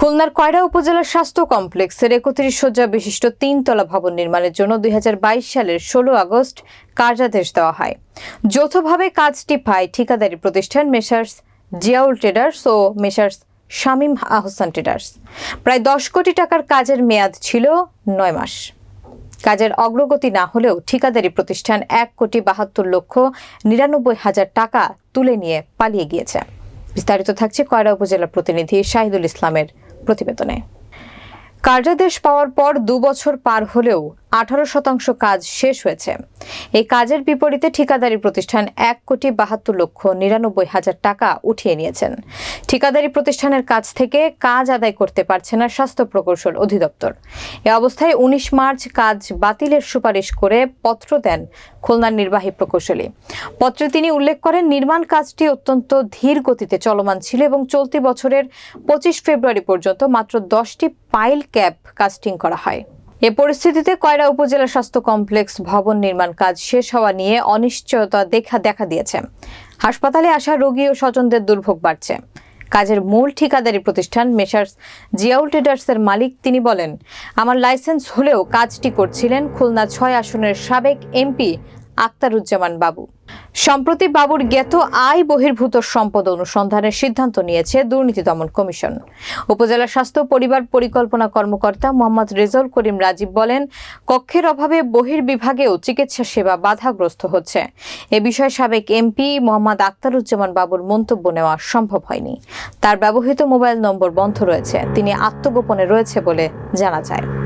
খুলনার কয়রা উপজেলার স্বাস্থ্য কমপ্লেক্সের একত্রিশ শয্যা বিশিষ্ট তিনতলা ভবন নির্মাণের জন্য দুই হাজার বাইশ সালের ষোলো আগস্ট কার্যাদেশ দেওয়া হয়। যৌথভাবে কাজটি পায় ঠিকাদারি প্রতিষ্ঠান মেসার্স জিয়াউল ট্রেডার্স ও মেসার্স শামীম আহসান ট্রেডার্স। প্রায় দশ কোটি টাকার কাজের মেয়াদ ছিল নয় মাস। কাজের অগ্রগতি না হলেও ঠিকাদারি প্রতিষ্ঠান এক কোটি বাহাত্তর লক্ষ নিরানব্বই হাজার টাকা তুলে নিয়ে পালিয়ে গিয়েছে। বিস্তারিত থাকছে কয়রা উপজেলা প্রতিনিধি শাহিদুল ইসলামের প্রতিবেদনে। কার্যাদেশ পাওয়ার পর দু বছর পার হলেও আঠারো শতাংশ কাজ শেষ হয়েছে। এই কাজের বিপরীতে ঠিকাদারি প্রতিষ্ঠান এক কোটি বাহাত্তর লক্ষ নিরানব্বই হাজার টাকা উঠিয়ে নিয়েছেন। ঠিকাদারি প্রতিষ্ঠানের কাছ থেকে কাজ আদায় করতে পারছে না স্বাস্থ্য প্রকৌশল অধিদপ্তর। এ অবস্থায় উনিশ মার্চ কাজ বাতিলের সুপারিশ করে পত্র দেন খুলনার নির্বাহী প্রকৌশলী। পত্রে তিনি উল্লেখ করেন, নির্মাণ কাজটি অত্যন্ত ধীর গতিতে চলমান ছিল এবং চলতি বছরের পঁচিশ ফেব্রুয়ারি পর্যন্ত মাত্র দশটি পাইল ক্যাপ কাস্টিং করা হয়। এ পরিস্থিতিতে কয়রা উপজেলা স্বাস্থ্য কমপ্লেক্স ভবন নির্মাণ কাজ শেষ হওয়া নিয়ে অনিশ্চয়তা দেখা দেখা দিয়েছে। হাসপাতালে আসা রোগী ও স্বজনদের দুর্ভোগ বাড়ছে। কাজের মূল ঠিকাদারি প্রতিষ্ঠান মেসার্স জিয়াউল ট্রেডার্সের মালিক তিনি বলেন, আমার লাইসেন্স হলেও কাজটি করছিলেন খুলনা ছয় আসনের সাবেক এমপি আক্তারুজ্জামান বাবু। সম্প্রতি বাবুর জ্ঞাত আয় বহির্ভূত সম্পদ অনুসন্ধানের সিদ্ধান্ত নিয়েছে দুর্নীতি দমন কমিশন। উপজেলা স্বাস্থ্য পরিবার পরিকল্পনা কর্মকর্তা মোহাম্মদ রেজাউল করিম রাজীব বলেন, কক্ষের অভাবে বহির্বিভাগেও চিকিৎসা সেবা বাধাগ্রস্ত হচ্ছে। এ বিষয়ে সাবেক এমপি মোহাম্মদ আক্তারুজ্জামান বাবুর মন্তব্য নেওয়া সম্ভব হয়নি। তার ব্যবহৃত মোবাইল নম্বর বন্ধ রয়েছে। তিনি আত্মগোপনে রয়েছে বলে জানা যায়।